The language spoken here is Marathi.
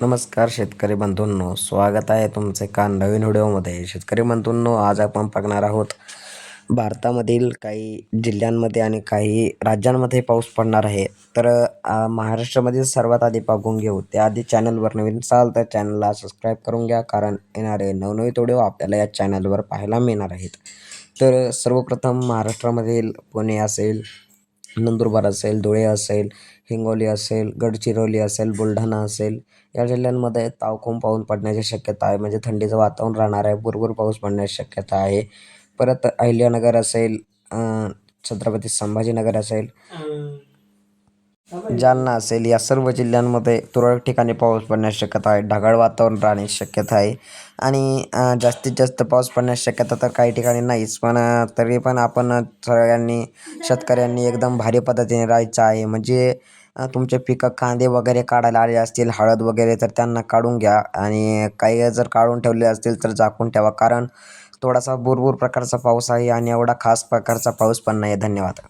नमस्कार शेतकरी बंधूंनो स्वागत आहे तुमचे एका नवीन व्हिडिओमध्ये. शेतकरी बंधूंनो आज आपण बघणार आहोत भारतामधील काही जिल्ह्यांमध्ये आणि काही राज्यांमध्ये पाऊस पडणार आहे. तर महाराष्ट्रामध्ये महाराष्ट्रामधील सर्वात आधी बघून घेऊ. त्याआधी चॅनलवर नवीन असाल तर चॅनलला सबस्क्राईब करून घ्या कारण येणारे नवनवीन व्हिडिओ आपल्याला या चॅनलवर पाहायला मिळणार आहेत. तर सर्वप्रथम महाराष्ट्रामधील पुणे असेल नंदुरबार असेल धुळे असेल हिंगोली असेल गडचिरोली असेल बुलढाणा असेल या जिल्ह्यांमध्ये तावखून पाऊस पडण्याची शक्यता आहे. म्हणजे थंडीचं वातावरण राहणार आहे भरपूर पाऊस पडण्याची शक्यता आहे. परत अहिल्यानगर असेल छत्रपती संभाजीनगर असेल जालना असेल या सर्व जिल्ह्यांमध्ये तुरळक ठिकाणी पाऊस पडण्याची शक्यता आहे. ढगाळ वातावरण राहण्याची शक्यता आहे. आणि जास्तीत जास्त पाऊस पडण्याची शक्यता तर काही ठिकाणी नाहीच. पण तरी पण आपण सगळ्यांनी शेतकऱ्यांनी एकदम भारी पद्धतीने राहायचं आहे. म्हणजे तुमचे पिकं कांदे वगैरे काढायला आले असतील हळद वगैरे तर त्यांना काढून घ्या. आणि काही जर काढून ठेवले असतील तर झाकून ठेवा. कारण थोडासा भरपूर प्रकारचा पाऊस आहे आणि एवढा खास प्रकारचा पाऊस पण नाही. धन्यवाद.